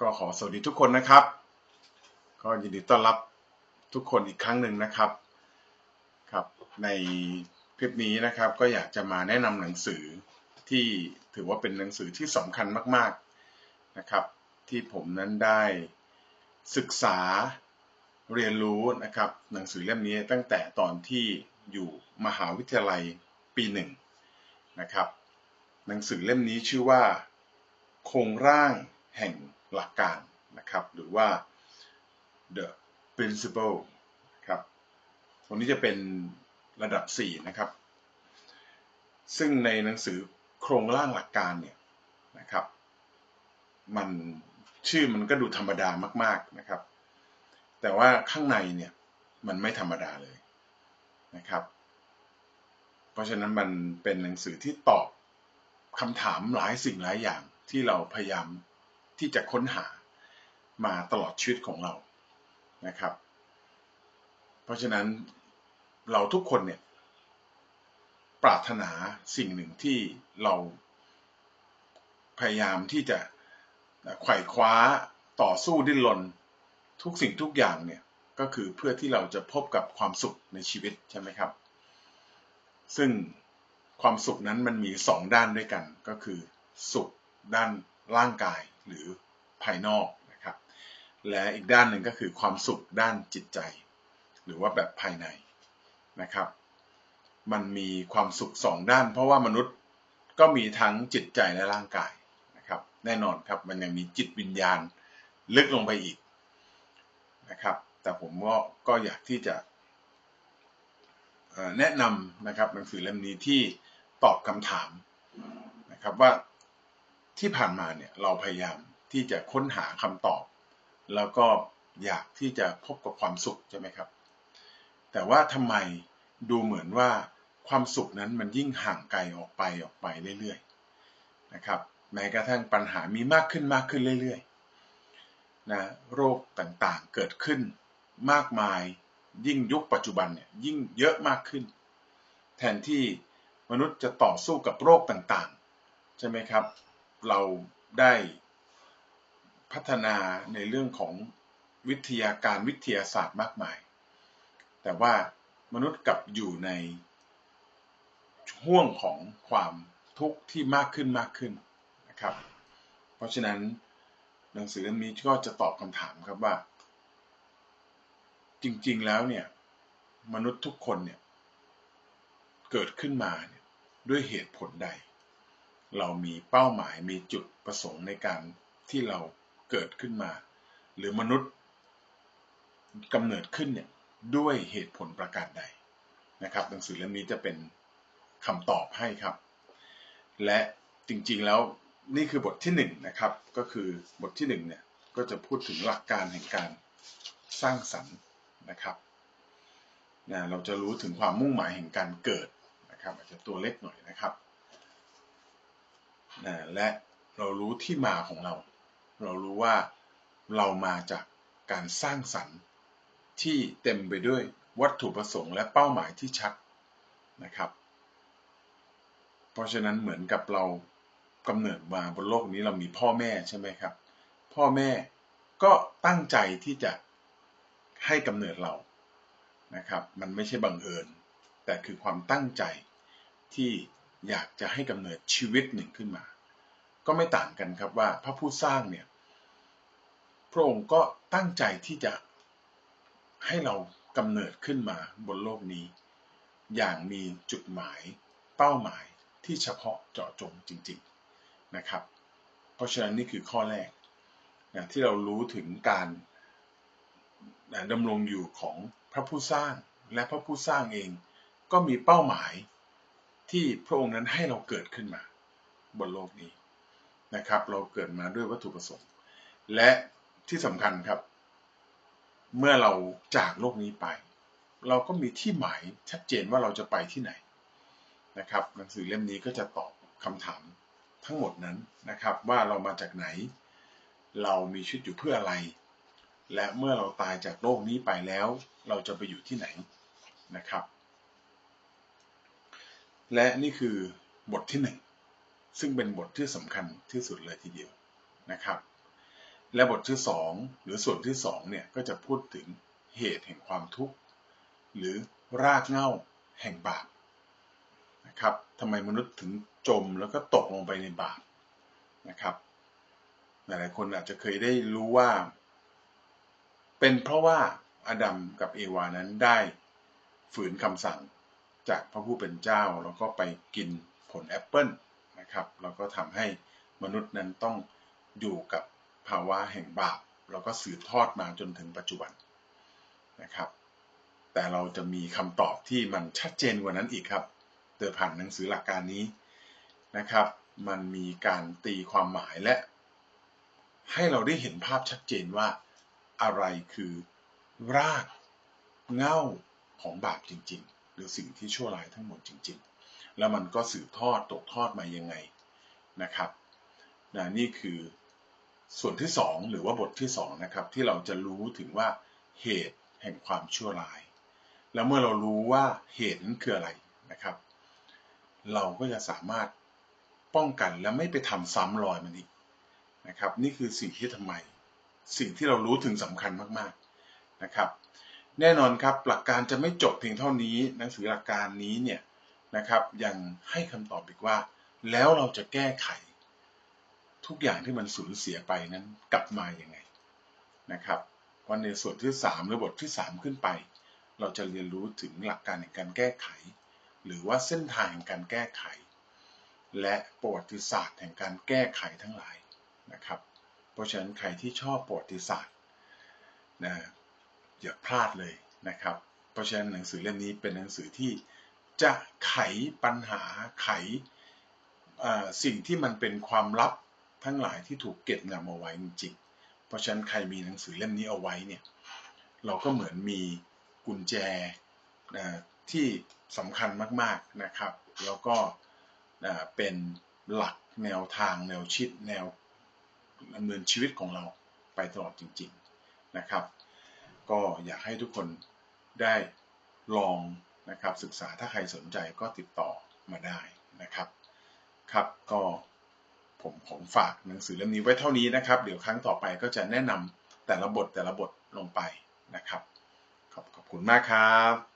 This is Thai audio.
ก็ขอสวัสดีทุกคนนะครับ ก็ยินดีต้อนรับทุกคนอีกครั้งหนึ่งนะครับครับ ในคลิปนี้นะครับก็อยากจะมาแนะนำหนังสือที่ถือว่าเป็นหนังสือที่สำคัญมากๆนะครับ ที่ผมนั้นได้ศึกษาเรียนรู้นะครับ หนังสือเล่มนี้ตั้งแต่ตอนที่อยู่มหาวิทยาลัยปีหนึ่งนะครับ หนังสือเล่มนี้ชื่อว่า โครงร่างแห่ง หลักการนะครับ หรือว่า the principle ครับตรงนี้จะเป็นระดับ 4 นะครับ ซึ่งในหนังสือโครงร่างหลักการเนี่ยนะครับ มันชื่อมันก็ดูธรรมดามาก ๆนะครับ แต่ว่าข้างในเนี่ยมันไม่ธรรมดาเลยนะครับ เพราะฉะนั้นมันเป็นหนังสือที่ตอบคำถามหลายสิ่งหลายอย่างที่เราพยายาม ที่จะค้นหามาตลอดชีวิตของเรานะครับ เพราะฉะนั้นเราทุกคนเนี่ยปรารถนาสิ่งหนึ่งที่เราพยายามที่จะไขว่คว้าต่อสู้ดิ้นรนทุกสิ่งทุกอย่างเนี่ยก็คือเพื่อที่เราจะพบกับความสุขในชีวิตใช่ไหมครับ ซึ่งความสุขนั้นมันมีสองด้านด้วยกันก็คือสุขด้านร่างกาย หรือภายนอกนะครับ และอีกด้านหนึ่งก็คือความสุขด้านจิตใจ หรือว่าแบบภายในนะครับ มันมีความสุขสองด้าน เพราะว่ามนุษย์ก็มีทั้งจิตใจและร่างกายนะครับ แน่นอนครับมันยังมีจิตวิญญาณลึกลงไปอีกนะครับ แต่ผมก็ก็อยากที่จะแนะนำนะครับหนังสือเล่มนี้ที่ตอบคำถามนะครับว่า ที่ผ่านมาเนี่ยเราพยายามที่จะค้นหาคำตอบ แล้วก็อยากที่จะพบกับความสุขใช่ไหมครับ แต่ว่าทำไมดูเหมือนว่าความสุขนั้นมันยิ่งห่างไกลออกไปออกไปเรื่อยๆนะครับ แม้กระทั่งปัญหามีมากขึ้นมากขึ้นเรื่อยๆนะโรคต่างๆเกิดขึ้นมากมายยิ่งยุคปัจจุบันเนี่ยยิ่งเยอะมากขึ้น แทนที่มนุษย์จะต่อสู้กับโรคต่างๆ ใช่ไหมครับ เราได้พัฒนาในเรื่องของวิทยาการวิทยาศาสตร์มากมาย แต่ว่ามนุษย์กลับอยู่ในห่วงของความทุกข์ที่มากขึ้นมากขึ้นนะครับ เพราะฉะนั้นหนังสือเล่มนี้ก็จะตอบคำถามครับว่า จริงๆแล้วเนี่ย มนุษย์ทุกคนเนี่ย เกิดขึ้นมาเนี่ยด้วยเหตุผลใด เรามีเป้าหมายมีจุดประสงค์ในการที่เราเกิดขึ้นมา หรือมนุษย์กำเนิดขึ้นเนี่ยด้วยเหตุผลประการใดนะครับ หนังสือเล่มนี้จะเป็นคำตอบให้ครับ และจริงๆแล้วนี่คือบทที่1นนะครับ ก็คือบทที่1เนี่ยก็จะพูดถึงหลักการแห่งการสร้างสรรค์นะครับนะเราจะรู้ถึงความมุ่งหมายแห่งการเกิดนะครับ อาจจะตัวเล็กหน่อยนะครับ นะและเรารู้ที่มาของเรา เรารู้ว่าเรามาจากการสร้างสรรค์ที่เต็มไปด้วยวัตถุประสงค์และเป้าหมายที่ชัดนะครับ เพราะฉะนั้นเหมือนกับเรากำเนิดมาบนโลกนี้เรามีพ่อแม่ใช่ไหมครับ พ่อแม่ก็ตั้งใจที่จะให้กำเนิดเรานะครับ มันไม่ใช่บังเอิญ แต่คือความตั้งใจที่ อยากจะให้กำเนิดชีวิตหนึ่งขึ้นมา ก็ไม่ต่างกันครับว่าพระผู้สร้างเนี่ยพระองค์ก็ตั้งใจที่จะให้เรากำเนิดขึ้นมาบนโลกนี้ อย่างมีจุดหมายเป้าหมายที่เฉพาะเจาะจงจริง ๆนะครับ เพราะฉะนั้นนี่คือข้อแรกนะที่เรารู้ถึงการดำรงอยู่ของพระผู้สร้างและพระผู้สร้างเองก็มีเป้าหมาย ที่พระองค์นั้นให้เราเกิดขึ้นมา บนโลกนี้นะครับ เราเกิดมาด้วยวัตถุประสงค์ และที่สำคัญครับ เมื่อเราจากโลกนี้ไป เราก็มีที่หมายชัดเจนว่าเราจะไปที่ไหนนะครับ หนังสือเล่มนี้ก็จะตอบคำถามทั้งหมดนั้นนะครับ ว่าเรามาจากไหน เรามีชีวิตอยู่เพื่ออะไร และเมื่อเราตายจากโลกนี้ไปแล้ว เราจะไปอยู่ที่ไหนนะครับ และนี่คือบทที่ 1 ซึ่งเป็นบทที่สำคัญที่สุดเลยทีเดียวนะครับ และบทที่สองหรือส่วนที่สองเนี่ยก็จะพูดถึงเหตุแห่งความทุกข์ หรือรากเหง้าแห่งบาปนะครับทำไมมนุษย์ถึงจมแล้วก็ตกลงไปในบาปนะครับ หลายๆคนอาจจะเคยได้รู้ว่า เป็นเพราะว่าอาดัมกับเอวานั้นได้ฝืนคำสั่ง จากพระผู้เป็นเจ้า แล้วก็ไปกินผลแอปเปิลนะครับแล้วก็ทำให้มนุษย์นั้นต้องอยู่กับภาวะแห่งบาป แล้วก็สืบทอดมาจนถึงปัจจุบันนะครับแต่เราจะมีคำตอบที่มันชัดเจนกว่านั้นอีกครับ โดยผ่านหนังสือหลักการนี้นะครับ มันมีการตีความหมายและ ให้เราได้เห็นภาพชัดเจนว่าอะไรคือรากเง่าของบาปจริงๆ หรือสิ่งที่ชั่วร้ายทั้งหมดจริง ๆ แล้วมันก็สืบทอดตกทอดมายังไงนะครับนะนี่คือส่วนที่ 2 หรือว่าบทที่2นะครับที่เราจะรู้ถึงว่าเหตุแห่งความชั่วร้าย แล้วเมื่อเรารู้ว่าเหตุนั้นคืออะไรนะครับ เราก็จะสามารถป้องกันและไม่ไปทำซ้ำรอยมันอีกนะครับ นี่คือสิ่งที่ทำไม สิ่งที่เรารู้ถึงสำคัญมากๆนะครับ แน่นอนครับหลักการจะไม่จบเพียงเท่านี้ หนังสือหลักการนี้เนี่ยนะครับยังให้คำตอบอีกว่า แล้วเราจะแก้ไข ทุกอย่างที่มันสูญเสียไปนั้นกลับมาอย่างไงนะครับวันในส่วนที่ 3 หรือบทที่ 3 ขึ้นไป เราจะเรียนรู้ถึงหลักการในการแก้ไข หรือว่าเส้นทางแห่งการแก้ไข และประวัติศาสตร์แห่งการแก้ไขทั้งหลายนะครับ เพราะฉะนั้นใครที่ชอบประวัติศาสตร์นะ อย่าพลาดเลยนะครับ เพราะฉะนั้นหนังสือเล่มนี้เป็นหนังสือที่จะไขปัญหาไขสิ่งที่มันเป็นความลับทั้งหลายที่ถูกเก็บงำเอาไว้จริงๆเพราะฉะนั้นใครมีหนังสือเล่มนี้เอาไว้เนี่ยเราก็เหมือนมีกุญแจที่สำคัญมากๆนะครับ แล้วก็เป็นหลักแนวทางแนวชิดแนวดำเนินชีวิตของเราไปตลอดจริง ๆนะครับ ก็อยากให้ทุกคนได้ลองนะครับศึกษาถ้าใครสนใจก็ติดต่อมาได้นะครับครับก็ผมผมฝากหนังสือเล่มนี้ไว้เท่านี้นะครับ เดี๋ยวครั้งต่อไปก็จะแนะนำแต่ละบทแต่ละบทลงไปนะครับ ขอบขอบคุณมากครับ